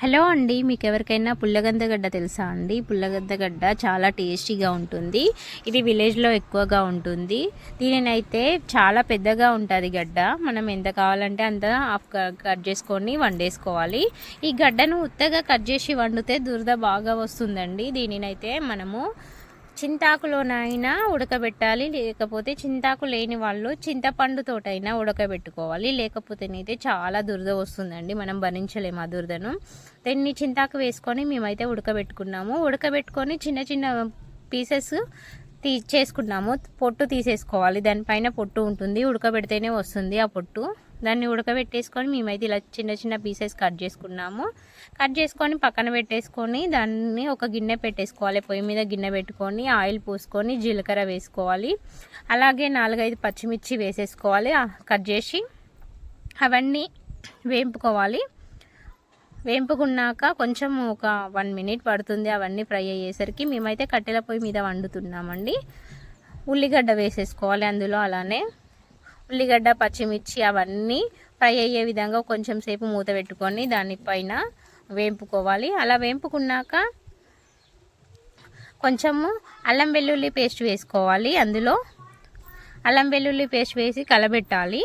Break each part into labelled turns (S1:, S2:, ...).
S1: Hello అండి మీకు ఎవరికైనా పుల్లగందగడ్డ తెలుసా అండి? పుల్లగందగడ్డ చాలా టేస్టీగా ఉంటుంది. ఇది విలేజ్లో ఎక్కువగా ఉంటుంది. దీనినైతే చాలా పెద్దగా ఉంటుంది గడ్డ. మనం ఎంత కావాలంటే అంత కట్ చేసుకొని వండేసుకోవాలి. ఈ గడ్డను ఉత్తగా కట్ చేసి వండితే దురద బాగా వస్తుందండి. దీనినైతే మనము చింతాకులోనైనా ఉడకబెట్టాలి. లేకపోతే చింతాకు లేని వాళ్ళు చింతపండుతోటైనా ఉడకబెట్టుకోవాలి. లేకపోతేనైతే చాలా దురద వస్తుందండి. మనం భరించలేము ఆ దురదను. దీన్ని చింతాకు వేసుకొని మేమైతే ఉడకబెట్టుకున్నాము. ఉడకబెట్టుకొని చిన్న చిన్న పీసెస్ తీ చేసుకున్నాము. పొట్టు తీసేసుకోవాలి. దానిపైన పొట్టు ఉంటుంది. ఉడకబెడితేనే వస్తుంది ఆ పొట్టు. దాన్ని ఉడకబెట్టేసుకొని మేమైతే ఇలా చిన్న చిన్న పీసెస్ కట్ చేసుకున్నాము. కట్ చేసుకొని పక్కన పెట్టేసుకొని దాన్ని ఒక గిన్నె పెట్టేసుకోవాలి. పొయ్యి మీద గిన్నె పెట్టుకొని ఆయిల్ పోసుకొని జీలకర్ర వేసుకోవాలి. అలాగే నాలుగైదు పచ్చిమిర్చి వేసేసుకోవాలి. కట్ చేసి అవన్నీ వేంపుకోవాలి. వేంపుకున్నాక కొంచెం ఒక వన్ మినిట్ పడుతుంది. అవన్నీ ఫ్రై అయ్యేసరికి మేమైతే కట్టెల పొయ్యి మీద వండుతున్నామండి. ఉల్లిగడ్డ వేసేసుకోవాలి అందులో అలానే. ఉల్లిగడ్డ పచ్చిమిర్చి అవన్నీ ఫ్రై అయ్యే విధంగా కొంచెం సేపు మూత పెట్టుకొని దానిపైన వేంపుకోవాలి. అలా వేంపుకున్నాక కొంచెము అల్లం వెల్లుల్లి పేస్ట్ వేసుకోవాలి. అందులో అల్లం వెల్లుల్లి పేస్ట్ వేసి కలబెట్టాలి.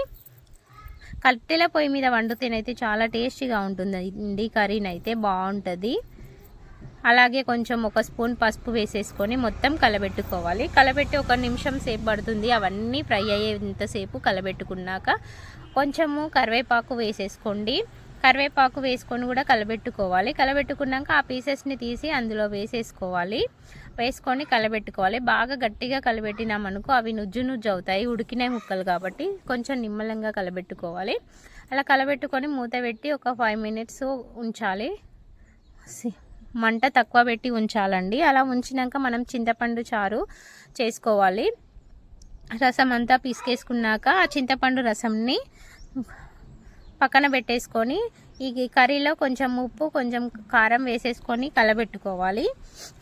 S1: కట్టెల పొయ్యి మీద వండుతేనైతే చాలా టేస్టీగా ఉంటుంది కర్రీనైతే బాగుంటుంది. అలాగే కొంచెం ఒక స్పూన్ పసుపు వేసేసుకొని మొత్తం కలబెట్టుకోవాలి. కలబెట్టి ఒక నిమిషం సేపు పడుతుంది. అవన్నీ ఫ్రై అయ్యేంతసేపు కలబెట్టుకున్నాక కొంచెము కరివేపాకు వేసేసుకోండి. కరివేపాకు వేసుకొని కూడా కలబెట్టుకోవాలి. కలబెట్టుకున్నాక ఆ పీసెస్ని తీసి అందులో వేసేసుకోవాలి. వేసుకొని కలబెట్టుకోవాలి. బాగా గట్టిగా కలబెట్టినామనుకో అవి నుజ్జు నుజ్జు అవుతాయి. ఉడికిన ముక్కలు కాబట్టి కొంచెం నిమ్మలంగా కలబెట్టుకోవాలి. అలా కలబెట్టుకొని మూత పెట్టి ఒక ఫైవ్ మినిట్స్ ఉంచాలి. మంట తక్కువ పెట్టి ఉంచాలండి. అలా ఉంచినాక మనం చింతపండు చారు చేసుకోవాలి. రసం అంతా పిసికేసుకున్నాక ఆ చింతపండు రసంని పక్కన పెట్టేసుకొని ఈ కర్రీలో కొంచెం ఉప్పు కొంచెం కారం వేసేసుకొని కలబెట్టుకోవాలి.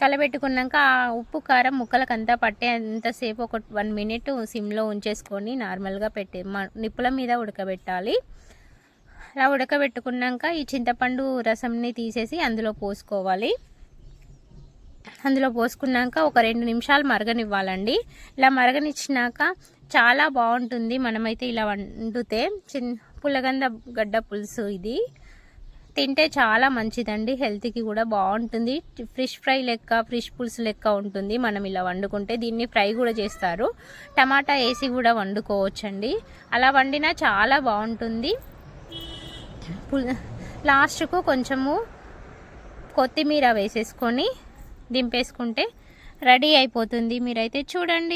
S1: కలబెట్టుకున్నాక ఆ ఉప్పు కారం ముక్కలకంతా పట్టేంతసేపు ఒక వన్ మినిట్ సిమ్లో ఉంచేసుకొని నార్మల్గా పెట్టే నిప్పుల మీద ఉడకబెట్టాలి. అలా ఉడకబెట్టుకున్నాక ఈ చింతపండు రసంని తీసేసి అందులో పోసుకోవాలి. అందులో పోసుకున్నాక ఒక రెండు నిమిషాలు మరగనివ్వాలండి. ఇలా మరగనిచ్చినాక చాలా బాగుంటుంది. మనమైతే ఇలా వండితే చిన్ పుల్లగంద గడ్డ పులుసు ఇది. తింటే చాలా మంచిదండి. హెల్త్కి కూడా బాగుంటుంది. ఫిష్ ఫ్రై లెక్క ఫిష్ పులుసు లెక్క ఉంటుంది. మనం ఇలా వండుకుంటే దీన్ని ఫ్రై కూడా చేస్తారు. టమాటా వేసి కూడా వండుకోవచ్చండి. అలా వండినా చాలా బాగుంటుంది. లాస్ట్కు కొంచెము కొత్తిమీర వేసేసుకొని దింపేసుకుంటే రెడీ అయిపోతుంది. మీరైతే చూడండి.